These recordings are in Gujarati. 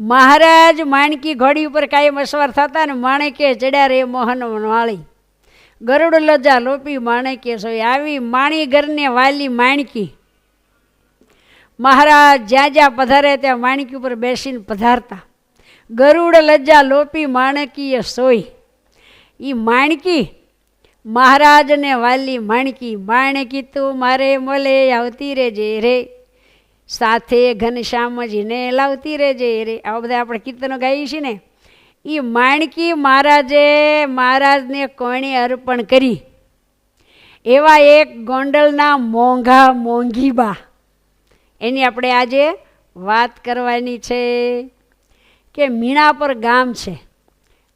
મહારાજ માણકી ઘોડી ઉપર કાયમ અસવાર થતા ને માણેકે ચડ્યા રે મોહન વાળી. ગરુડ લજા લોપી માણેકે સોય આવી માણી ઘરને વાલી માણકી. મહારાજ જ્યાં જ્યાં પધારે ત્યાં માણકી ઉપર બેસીને પધારતા. ગરુડ લજ્જા લોપી માણકીએ સોય. એ માણકી, મહારાજને વાલી માણકી માણકી તું મારે મળે આવતી રેજે રે. સાથે ઘનશ્યામજીને લાવતી રહેજે રે. આવા બધા આપણે કીર્તનો ગાઈએ છીએ ને. એ માણકી મહારાજે મહારાજને કોણે અર્પણ કરી? એવા એક ગોંડલના મોંઘા મોંઘીબા. એની આપણે આજે વાત કરવાની છે કે મીણાપર ગામ છે.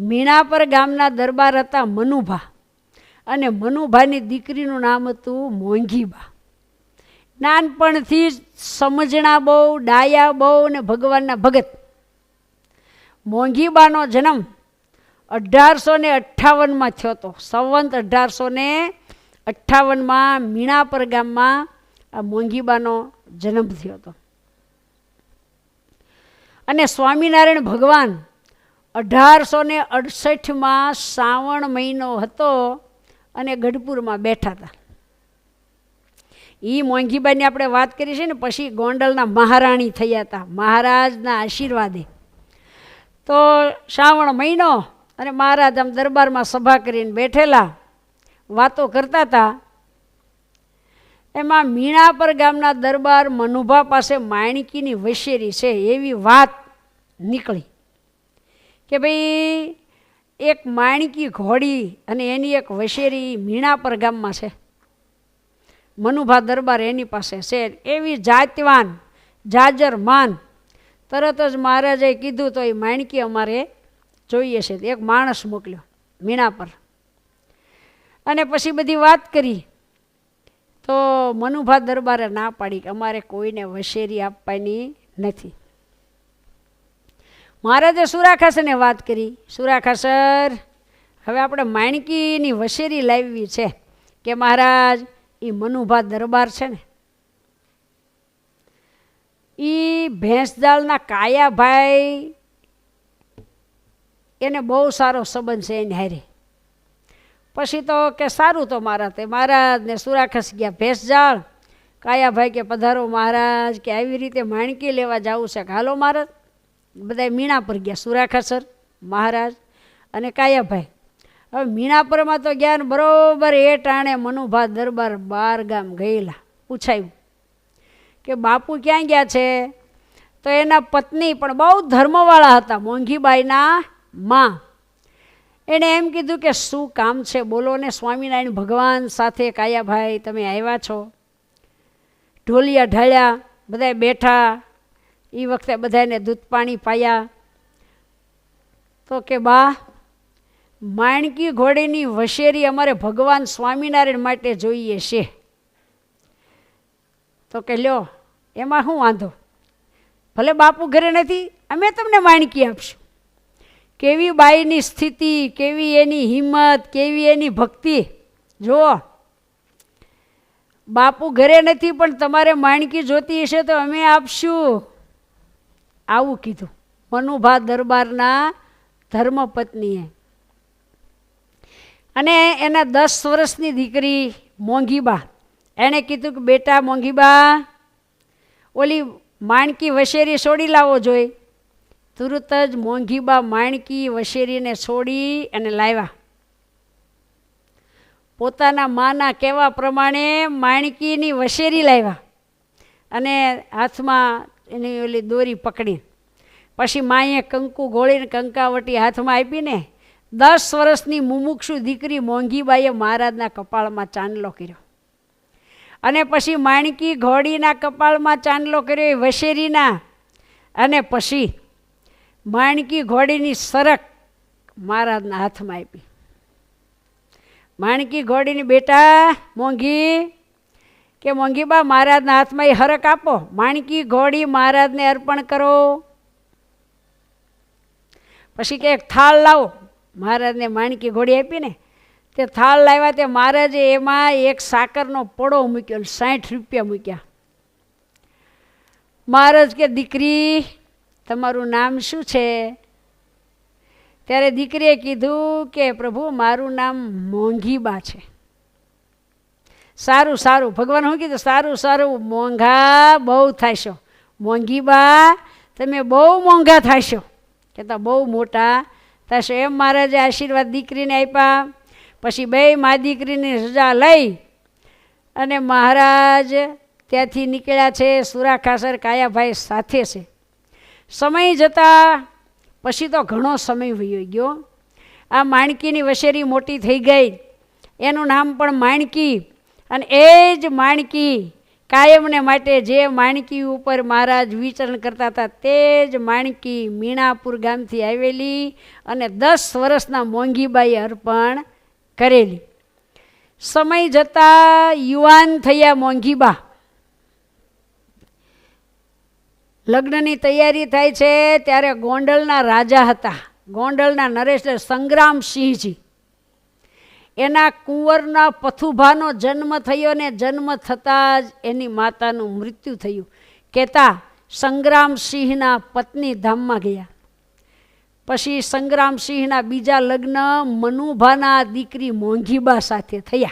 મીણાપર ગામના દરબાર હતા મનુભા. અને મનુભાની દીકરીનું નામ હતું મોંઘીબા. નાનપણથી સમજણા બહુ, ડાયા બહુ ને ભગવાનના ભગત. મોંઘીબાનો જન્મ અઢારસો ને અઠ્ઠાવનમાં થયો હતો. સંવંત અઢારસો ને અઠ્ઠાવનમાં મીણાપર ગામમાં આ મોંઘીબાનો જન્મ થયો હતો. અને સ્વામિનારાયણ ભગવાન અઢારસો ને અડસઠમાં શ્રાવણ મહિનો હતો અને ગઢપુરમાં બેઠા હતા. એ મોંઘીબાઈની આપણે વાત કરી છે ને, પછી ગોંડલના મહારાણી થયા હતા મહારાજના આશીર્વાદે. તો શ્રાવણ મહિનો અને મહારાજ આમ દરબારમાં સભા કરીને બેઠેલા, વાતો કરતા હતા એમાં મીણાપર ગામના દરબાર મનુભા પાસે માણકીની વશેરી છે, એવી વાત નીકળી કે ભાઈ, એક માણકી ઘોડી અને એની એક વશેરી મીણાપર ગામમાં છે. મનુભા દરબાર એની પાસે છે. એવી જાતવાન, જાજરમાન. તરત જ મહારાજે કીધું, તો એ માણકી અમારે જોઈએ છે. એક માણસ મોકલ્યો મીણા પર. અને પછી બધી વાત કરી. તો મનુભા દરબારે ના પાડી કે અમારે કોઈને વશેરી આપવાની નથી. મહારાજે સુરાખાસને વાત કરી. સુરાખાસર હવે આપણે માણકીની વશેરી લાવવી છે કે મહારાજ એ મનુભા દરબાર છે ને. એ ભેંસદાળના કાયાભાઈ, એને બહુ સારો સંબંધ છે એને હારે. પછી તો કે સારું તો મારા તે મહારાજ ને સુરાખસ ગયા ભેંસજાળ કાયાભાઈ કે પધારો મહારાજ કે આવી રીતે માણકી લેવા જવું છે હાલો મહારાજ. બધા મીણા પર ગયા સુરાખસર, મહારાજ અને કાયાભાઈ. હવે મીણાપુરમાં તો ગયા ને બરોબર એ ટાણે મનુભા દરબાર બાર ગામ ગયેલા. પૂછાયું કે બાપુ ક્યાં ગયા છે? તો એના પત્ની પણ બહુ ધર્મવાળા હતા, મોંઘીબાઈના માં. એણે એમ કીધું કે શું કામ છે? બોલો ને સ્વામિનારાયણ ભગવાન સાથે કાયાભાઈ, તમે આવ્યા છો? ઢોલિયા ઢાળ્યા બધા બેઠા. એ વખતે બધાને દૂધ પાણી પાયા. તો કે બા માણકી ઘોડીની વશેરી અમારે ભગવાન સ્વામિનારાયણ માટે જોઈએ છે. તો કે લ્યો, એમાં શું વાંધો? ભલે બાપુ ઘરે નથી, અમે તમને માણકી આપશું. કેવી બાઈની સ્થિતિ, કેવી એની હિંમત, કેવી એની ભક્તિ? જુઓ. બાપુ ઘરે નથી, પણ તમારે માણકી જોતી હશે તો અમે આપશું. આવું કીધું. મનુભા દરબારના ધર્મપત્નીએ અને એના દસ વર્ષની દીકરી મોંઘીબા. એણે કીધું કે, બેટા મોંઘીબા, ઓલી માણકી વશેરી છોડી લાવો જોઈએ તુરત જ મોંઘીબા માણકી વશેરીને છોડી અને લાવ્યા. પોતાના માના કહેવા પ્રમાણે માણકીની વશેરી લાવ્યા અને હાથમાં એની ઓલી દોરી પકડી. પછી માએ કંકુ ગોળીને કંકાવટી હાથમાં આપીને દસ વર્ષની મુમુક્ષુ દીકરી મોંઘીબાઈએ મહારાજના કપાળમાં ચાંદલો કર્યો. અને પછી માણકી ઘોડીના કપાળમાં ચાંદલો કર્યો એ વશેરીના. અને પછી માણકી ઘોડીની સરક મહારાજના હાથમાં આપી. માણકી ઘોડીની બેટા મોંઘી, કે મોંઘીબા મહારાજના હાથમાં એ હરક આપો. માણકી ઘોડી મહારાજને અર્પણ કરો. પછી કે એક થાળ લાવો. મહારાજને માણકી ઘોડી આપીને તે થાળ લાવ્યા તે મહારાજે એમાં એક સાકરનો પડો મૂક્યો અને સાઠ રૂપિયા મૂક્યા. મહારાજ કે, દીકરી, તમારું નામ શું છે? ત્યારે દીકરીએ કીધું કે, પ્રભુ, મારું નામ મોંઘીબા છે. સારું સારું. ભગવાન શું કીધું? સારું સારું, મોંઘા બહુ થશો મોંઘીબા, તમે બહુ મોંઘા થશો કહેતા, બહુ મોટા થશો સ્વયં મહારાજે આશીર્વાદ દીકરીને આપ્યા. પછી બે મા દીકરીની રજા લઈ અને મહારાજ ત્યાંથી નીકળ્યા છે સુરા ખાસર કાયાભાઈ સાથે છે. સમય જતાં પછી તો ઘણો સમય વયો ગયો. આ માણકીની વશેરી મોટી થઈ ગઈ. એનું નામ પણ માણકી અને એ જ માણકી કાયમને માટે જે માણકી ઉપર મહારાજ વિચરણ કરતા હતા તે જ માણકી મીણાપુર ગામથી આવેલી અને દસ વર્ષના મોંઘીબાઈએ અર્પણ કરેલી. સમય જતાં યુવાન થયા મોંઘીબા. લગ્નની તૈયારી થાય છે ત્યારે ગોંડલના રાજા હતા. ગોંડલના નરેશ સંગ્રામસિંહજી એના કુંવરના પથુભાનો જન્મ થયો ને જન્મ થતાં જ એની માતાનું મૃત્યુ થયું. કહેતા સંગ્રામસિંહના પત્ની ધામમાં ગયા. પછી સંગ્રામસિંહના બીજા લગ્ન મનુભાના દીકરી મોંઘીબા સાથે થયા.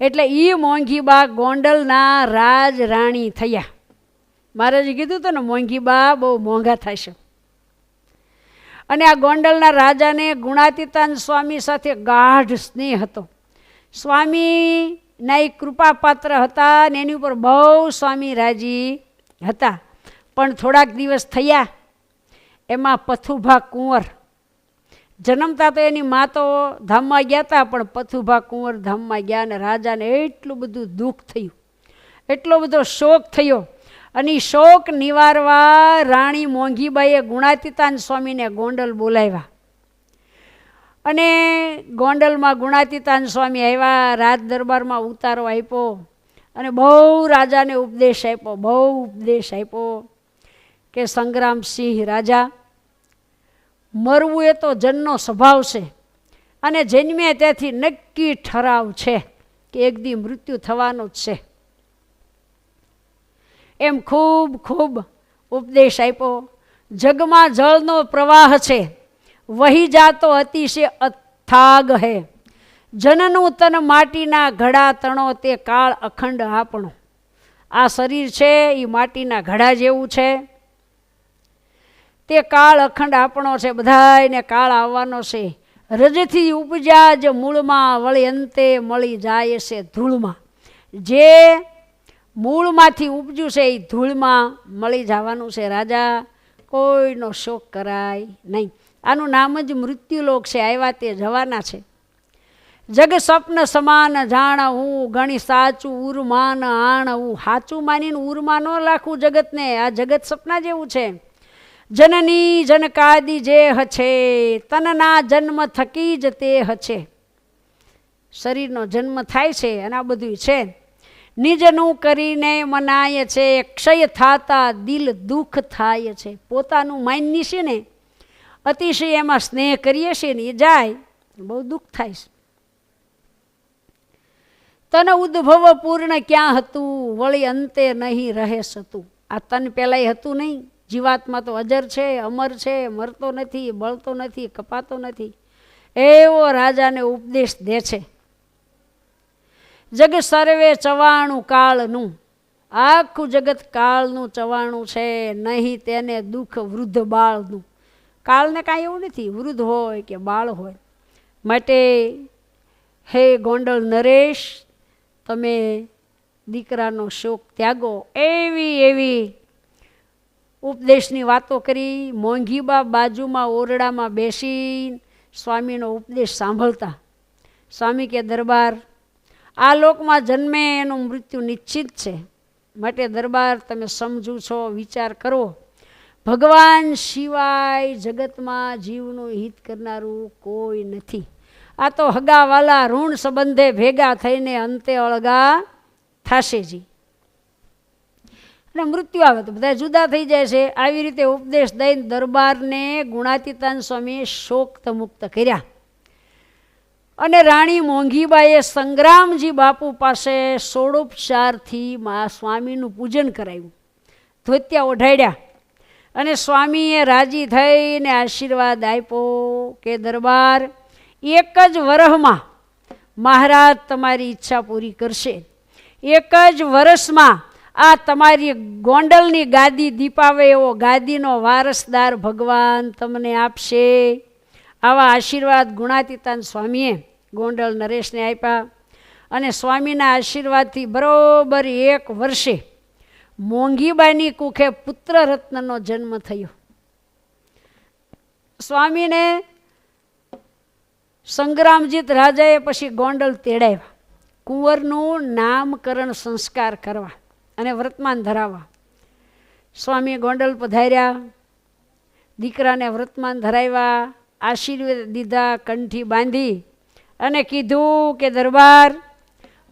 એટલે એ મોંઘીબા ગોંડલના રાજ રાણી થયા. મહારાજે કીધું હતું ને, મોંઘીબા બહુ મોંઘા થશે. અને આ ગોંડલના રાજાને ગુણાતીતાન સ્વામી સાથે ગાઢ સ્નેહ હતો. સ્વામીના એ કૃપાપાત્ર હતા ને એની ઉપર બહુ સ્વામી રાજી હતા. પણ થોડાક દિવસ થયા, એમાં પથુભા કુંવર જન્મતા તો એની મા તો ધામમાં ગયા હતા પણ પથુભા કુંવર ધામમાં ગયા અને રાજાને એટલું બધું દુઃખ થયું, એટલો બધો શોક થયો અને શોક નિવારવા રાણી મોંઘીબાઈએ ગુણાતીતાન સ્વામીને ગોંડલ બોલાવ્યા. અને ગોંડલમાં ગુણાતીતાન સ્વામી આવ્યા, રાજ દરબારમાં ઉતારો આપ્યો અને બહુ રાજાને ઉપદેશ આપ્યો, બહુ ઉપદેશ આપ્યો કે સંગ્રામસિંહ રાજા, મરવું એ તો જનનો સ્વભાવ છે અને જન્મે ત્યાંથી નક્કી ઠરાવ છે કે એક દી મૃત્યુ થવાનું જ છે. એમ ખૂબ ખૂબ ઉપદેશ આપ્યો. જગમાં જળનો પ્રવાહ છે. વહી જાતો અતિશય અથાગ હે. જનનું તન માટીના ઘડા તણો તે કાળ અખંડ આપણો. આ શરીર છે એ માટીના ઘડા જેવું છે. તે કાળ અખંડ આપણો છે બધાને કાળ આવવાનો છે. રજથી ઉપજા જ મૂળમાં વળી અંતે મળી જાય છે ધૂળમાં. જે મૂળમાંથી ઉપજ્યું છે એ ધૂળમાં મળી જવાનું છે. રાજા, કોઈનો શોક કરાય નહીં. આનું નામ જ મૃત્યુલોક છે. આવ્યા તે જવાના છે. જગ સ્વપ્ન સમાન જાણ હું ગણી સાચું ઉર્માન આણ હું સાચું માનીને ઉરમાં ન રાખવું જગતને. આ જગત સપના જેવું છે. જનની જનકાદી જે હછે, તનના જન્મ થકી જ તે હછે. શરીરનો જન્મ થાય છે અને આ બધું છે. નિજનું કરીને મનાય છે, ક્ષય થાતા દિલ દુઃખ થાય છે. પોતાનું માનની છે ને, અતિશય એમાં સ્નેહ કરીએ છીએ ને, એ જાય, બહુ દુઃખ થાય છે. તન ઉદ્ભવ પૂર્ણ ક્યાં હતું, વળી અંતે નહીં રહે હતું આ તન પહેલાંય હતું નહીં, જીવાત્મા તો અજર છે, અમર છે, મરતો નથી, બળતો નથી, કપાતો નથી. એવો રાજાને ઉપદેશ દે છે. જગ સર્વે ચવાણું કાળનું. આખું જગત કાળનું ચવાણું છે, નહીં તેને દુઃખ વૃદ્ધ બાળનું. કાળને કાંઈ એવું નથી, વૃદ્ધ હોય કે બાળ હોય. માટે હે ગોંડલ નરેશ, તમે દીકરાનો શોક ત્યાગો. એવી એવી ઉપદેશની વાતો કરી, મોંઘીબા બાજુમાં ઓરડામાં બેસી સ્વામીનો ઉપદેશ સાંભળતા. સ્વામી કે દરબાર આ લોકમાં જન્મે એનું મૃત્યુ નિશ્ચિત છે. માટે દરબાર તમે સમજુ છો, વિચાર કરો. ભગવાન સિવાય જગતમાં જીવનું હિત કરનારું કોઈ નથી. આ તો હગાવાલા ઋણ સંબંધે ભેગા થઈને અંતે અળગા થશે જી. અને મૃત્યુ આવે તો બધા જુદા થઈ જાય છે. આવી રીતે ઉપદેશ દઈને દરબારને ગુણાતીતાન સ્વામીએ શોક્ત મુક્ત કર્યા. અને રાણી મોંઘીબાઈએ સંગ્રામજી બાપુ પાસે સોળોપચારથી મા સ્વામીનું પૂજન કરાવ્યું. ધોત્યા ઓઢાડ્યા અને સ્વામીએ રાજી થઈને આશીર્વાદ આપ્યો કે, દરબાર, એક જ વરહમાં મહારાજ તમારી ઈચ્છા પૂરી કરશે. એક જ વર્ષમાં આ તમારી ગોંડલની ગાદી દીપાવે એવો ગાદીનો વારસદાર ભગવાન તમને આપશે. આવા આશીર્વાદ ગુણાતીતાન સ્વામીએ ગોંડલ નરેશને આપ્યા અને સ્વામીના આશીર્વાદથી બરોબર એક વર્ષે મોંઘીબાની કુખે પુત્ર રત્નનો જન્મ થયો. સ્વામીને સંગ્રામજીત રાજાએ પછી ગોંડલ તેડાવ્યા. કુંવરનું નામકરણ સંસ્કાર કરવા અને વર્તમાન ધરાવવા. સ્વામી ગોંડલ પધાર્યા. દીકરાને વર્તમાન ધરાવ્યા. આશીર્વાદ દીધા કંઠી બાંધી અને કીધું કે, દરબાર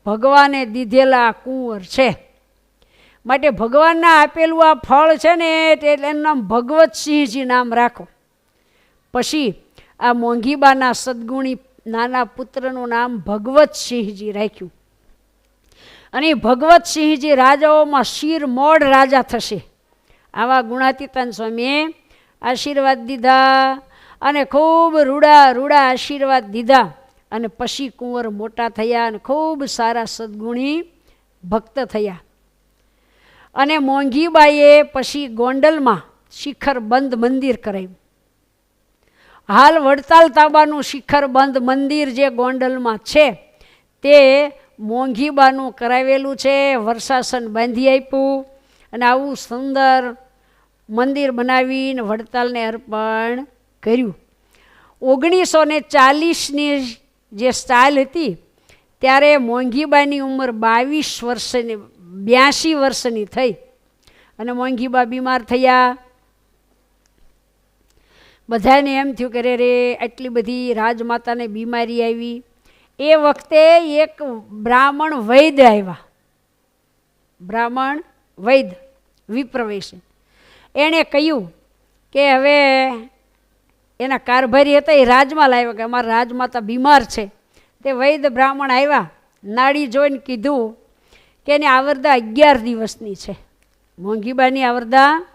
ભગવાને દીધેલા કુંવર છે. માટે ભગવાનના આપેલું આ ફળ છે ને, એટલે એનું નામ ભગવતસિંહજી નામ રાખો. પછી આ મોંઘીબાના સદગુણી નાના પુત્રનું નામ ભગવતસિંહજી રાખ્યું. અને ભગવતસિંહજી રાજાઓમાં શિર મોડ રાજા થશે. આવા ગુણાતીતાન સ્વામીએ આશીર્વાદ દીધા. અને ખૂબ રૂડા રૂડા આશીર્વાદ દીધા. અને પછી કુંવર મોટા થયા અને ખૂબ સારા સદગુણી ભક્ત થયા. અને મોંઘીબાઈએ પછી ગોંડલમાં શિખર બંધ મંદિર કરાવ્યું હાલ વડતાલ તાબાનું શિખર બંધ મંદિર જે ગોંડલમાં છે, તે મોંઘીબાનું કરાવેલું છે વર્ષાસન બાંધી આપ્યું અને આવું સુંદર મંદિર બનાવીને વડતાલને અર્પણ કર્યું. ઓગણીસો ને ચાલીસની જે સ્ટાઇલ હતી, ત્યારે મોંઘીબાની ઉંમર બાવીસ વર્ષની, બ્યાસી વર્ષની થઈ અને મોંઘીબા બીમાર થયા. બધાને એમ થયું કે રે રે આટલી બધી રાજમાતાને બીમારી આવી. એ વખતે એક બ્રાહ્મણ વૈદ્ય આવ્યા. બ્રાહ્મણ વૈદ્ય વિપ્રવેશ. એણે કહ્યું કે હવે એના કારભારી હતા, એ રાજમાં લાવ્યા કે અમારા રાજમાતા બીમાર છે. તે વૈદ્ય બ્રાહ્મણ આવ્યા, નાડી જોઈને કીધું કે એની આવરદા અગિયાર દિવસની છે. મોંઘીબાની આવરદા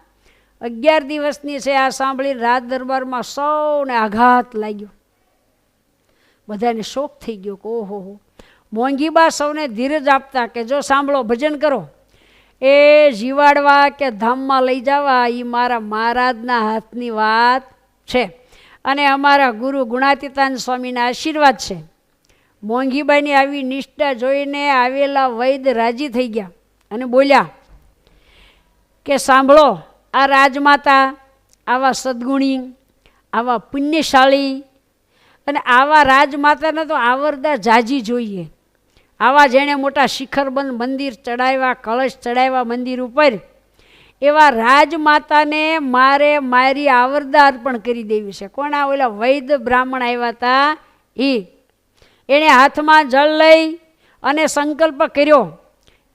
અગિયાર દિવસની છે, આ સાંભળી રાજ દરબારમાં સૌને આઘાત લાગ્યો. બધાને શોખ થઈ ગયો કે ઓહો હો. મોંઘીબા સૌને ધીરજ આપતા કે જો સાંભળો, ભજન કરો. એ જીવાડવા કે ધામમાં લઈ જવા એ મારા મહારાજના હાથની વાત છે. અને અમારા ગુરુ ગુણાતીતાન સ્વામીના આશીર્વાદ છે. મોંઘીબાઈની આવી નિષ્ઠા જોઈને આવેલા વૈદ રાજી થઈ ગયા અને બોલ્યા, કે સાંભળો, આ રાજમાતા, આવા સદગુણી, આવા પુણ્યશાળી અને આવા રાજમાતાને તો આવરદા જાજી જોઈએ. આવા જેણે મોટા શિખરબંધ મંદિર ચડાવ્યા, કળશ ચડાવ્યા મંદિર ઉપર એવા રાજમાતાને મારે મારી આવરદા અર્પણ કરી દેવી છે. કોણ આ ઓલા વૈદ બ્રાહ્મણ આવ્યા હતા એ એણે હાથમાં જળ લઈ અને સંકલ્પ કર્યો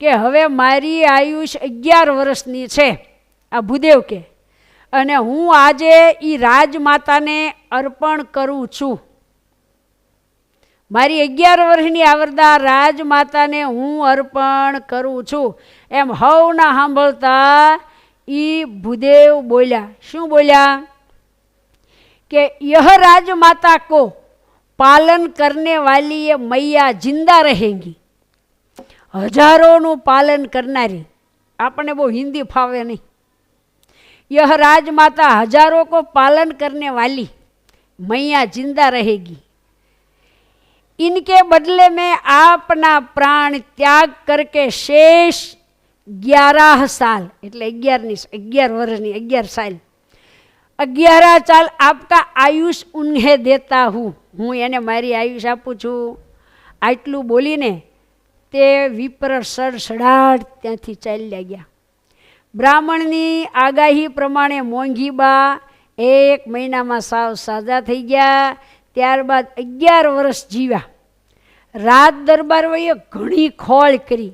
કે હવે મારી આયુષ અગિયાર વર્ષની છે. આ ભૂદેવ કે. અને હું આજે એ રાજમાતાને અર્પણ કરું છું. મારી અગિયાર વર્ષની આવરદા રાજમાતાને હું અર્પણ કરું છું. એમ હવના સાંભળતા એ ભૂદેવ બોલ્યા શું બોલ્યા કે યહ રાજમાતા કો પાલન કરને વાલી એ મૈયા જિંદા રહેંગી હજારોનું પાલન કરનારી આપણને બહુ હિન્દી ફાવે નહીં यह राजमाता हजारों को पालन करने वाली मैया जिंदा रहेगी इनके बदले में अपना प्राण त्याग करके शेष ગ્યારાહ સાલ, એટલે અગિયારની અગિયાર વર્ષની, અગિયાર સાલ. અગિયારા ચાલ આપતા આયુષ ઉન્હે દેતા હું. હું એને મારી આયુષ આપું છું. આટલું બોલીને તે વિપ્ર સડસડાટ ત્યાંથી ચાલ્યા ગયા. બ્રાહ્મણની આગાહી પ્રમાણે મોંઘીબા એક મહિનામાં સાવ સાજા થઈ ગયા. ત્યારબાદ અગિયાર વર્ષ જીવ્યા. રાત દરબાર વયે ઘણી ખોળ કરી.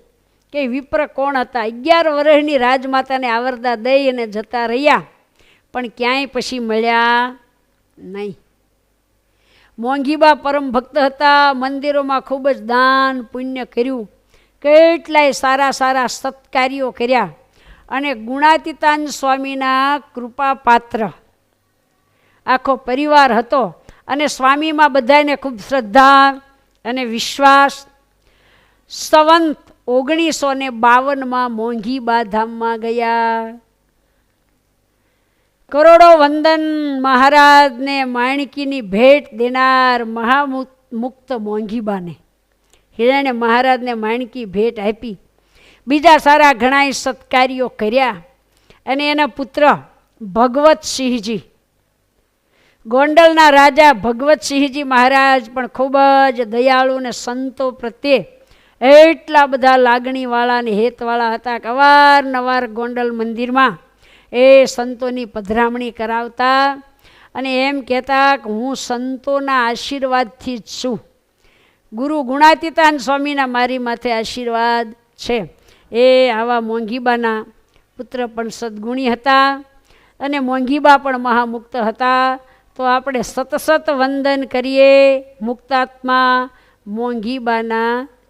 કે વિપ્ર કોણ હતા? અગિયાર વર્ષની રાજમાતાને આવરદા દઈ અને જતા રહ્યા. પણ ક્યાંય પછી મળ્યા નહીં. મોંઘીબા પરમ ભક્ત હતા. મંદિરોમાં ખૂબ જ દાન પુણ્ય કર્યું. કેટલાય સારા સારા સત્કાર્યો કર્યા. અને ગુણાતીતાન સ્વામીના કૃપાપાત્ર. આખો પરિવાર હતો અને સ્વામીમાં બધાને ખૂબ શ્રદ્ધા અને વિશ્વાસ. સંવંત ઓગણીસો ને બાવનમાં મોંઘીબા ધામમાં ગયા. કરોડો વંદન મહારાજને માણકીની ભેટ દેનાર મહામુક્ત મોંઘીબાને. હિરણ્ય મહારાજને માણકી ભેટ આપી. બીજા સારા ઘણાય સત્કાર્યો કર્યા. અને એના પુત્ર ભગવતસિંહજી. ગોંડલના રાજા ભગવતસિંહજી મહારાજ પણ ખૂબ જ દયાળુ અને સંતો પ્રત્યે એટલા બધા લાગણીવાળા અને હેતવાળા હતા કે અવારનવાર ગોંડલ મંદિરમાં એ સંતોની પધરામણી કરાવતા અને એમ કહેતા કે હું સંતોના આશીર્વાદથી જ છું. ગુરુ ગુણાતીતાન સ્વામીના મારી માથે આશીર્વાદ છે. એ આવા મોંઘીબાના પુત્ર પણ સદગુણી હતા અને મોંઘીબા પણ મહામુક્ત હતા. તો આપણે સતસત વંદન કરીએ મુક્તાત્મા મોંઘીબાના